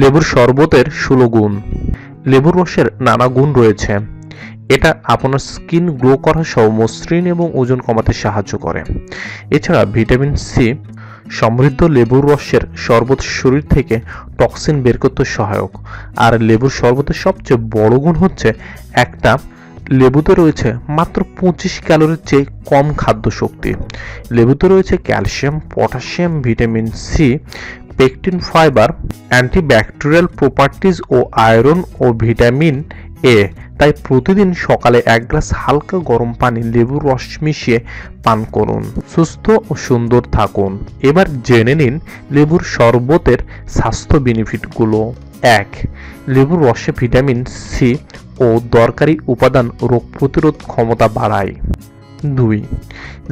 লেবুর শরবতের ষোলো গুণ। লেবুর রসের নানা গুণ রয়েছে। এটা আপনার স্কিন গ্লো করা সহ মসৃণ এবং ওজন কমাতে সাহায্য করে। এছাড়া ভিটামিন সি সমৃদ্ধ লেবুর রসের শরবত শরীর থেকে টক্সিন বের করতে সহায়ক। আর লেবুর শরবতের সবচেয়ে বড় গুণ হচ্ছে একটা, লেবুতে রয়েছে মাত্র পঁচিশ ক্যালোরির চেয়ে কম খাদ্য শক্তি লেবুতে রয়েছে calcium, potassium, vitamin C pectin fibre, antibacterial properties ও আয়রন ও ভিটামিন এ। তাই প্রতিদিন সকালে এক গ্লাস হালকা গরম পানি লেবুর রস মিশিয়ে পান করুন। সুস্থ ও সুন্দর থাকুন। এবার জেনে নিন লেবুর শরবতের স্বাস্থ্য বেনিফিটগুলো এক, লেবুর রসে ভিটামিন সি ও দরকারি উপাদান রোগ প্রতিরোধ ক্ষমতা বাড়ায়। দুই,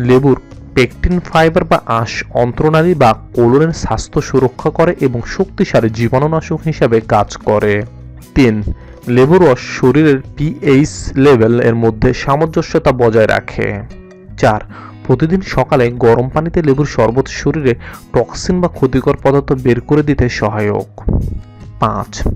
লেবুর পেকটিন ফাইবার বা আঁশ অন্ত্রনালী বা কোলনের স্বাস্থ্য সুরক্ষা করে এবং শক্তিশালী জীবাণুনাশক হিসাবে কাজ করে। তিন, লেবুর রস শরীরের পিএইচ লেভেল এর মধ্যে সামঞ্জস্যতা বজায় রাখে। চার, প্রতিদিন সকালে গরম পানিতে লেবুর শরবত শরীরে টক্সিন বা ক্ষতিকর পদার্থ বের করে দিতে সহায়ক। পাঁচ।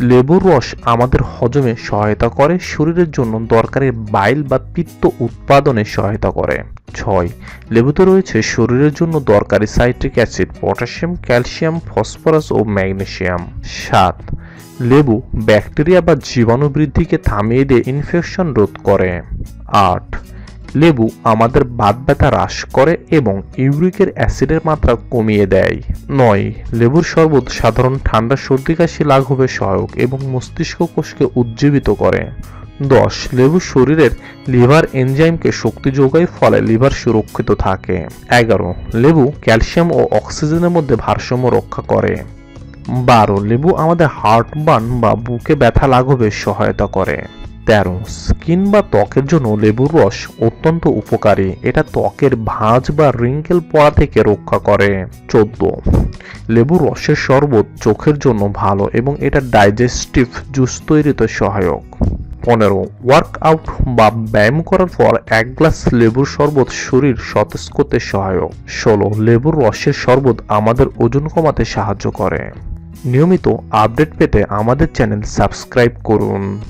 লেবুর রস আমাদের হজমে সহায়তা করে, শরীরের জন্য দরকারি বাইল বা পিত্ত উৎপাদনে সহায়তা করে। ছয়। লেবুতে রয়েছে শরীরের জন্য দরকারি citric acid, potassium, calcium, phosphorus ও ম্যাগনেসিয়াম। সাত। লেবু ব্যাকটেরিয়া বা জীবাণু বৃদ্ধিকে থামিয়ে দিয়ে ইনফেকশন রোধ করে। আট। লেবু আমাদের বাত ব্যথা হ্রাস করে এবং ইউরিকের অ্যাসিডের মাত্রা কমিয়ে দেয়। নয়, লেবুর শরবত সাধারণ ঠান্ডা সর্দি কাশি লাঘবে সহায়ক এবং মস্তিষ্ক কোষকে উজ্জীবিত করে। দশ, লেবু শরীরের লিভার এনজাইমকে শক্তি যোগায়, ফলে লিভার সুরক্ষিত থাকে। এগারো, লেবু ক্যালসিয়াম ও অক্সিজেনের মধ্যে ভারসাম্য রক্ষা করে। বারো, লেবু আমাদের হার্ট হার্টবার্ন বা বুকে ব্যথা লাঘবে সহায়তা করে। তেরো স্কিন বা ত্বকের জন্য লেবুর রস অত্যন্ত উপকারী। এটা ত্বকের ভাঁজ বা রিঙ্কেল পড়া থেকে রক্ষা করে। চোদ্দ লেবুর রসের শরবত চোখের জন্য ভালো এবং এটা ডাইজেস্টিভ, জুস তৈরিতে সহায়ক। পনেরো ওয়ার্কআউট বা ব্যায়াম করার পর এক গ্লাস লেবুর শরবত শরীর সতেজ করতে সহায়ক। ষোলো লেবুর রসের শরবত আমাদের ওজন কমাতে সাহায্য করে। নিয়মিত আপডেট পেতে আমাদের চ্যানেল সাবস্ক্রাইব করুন।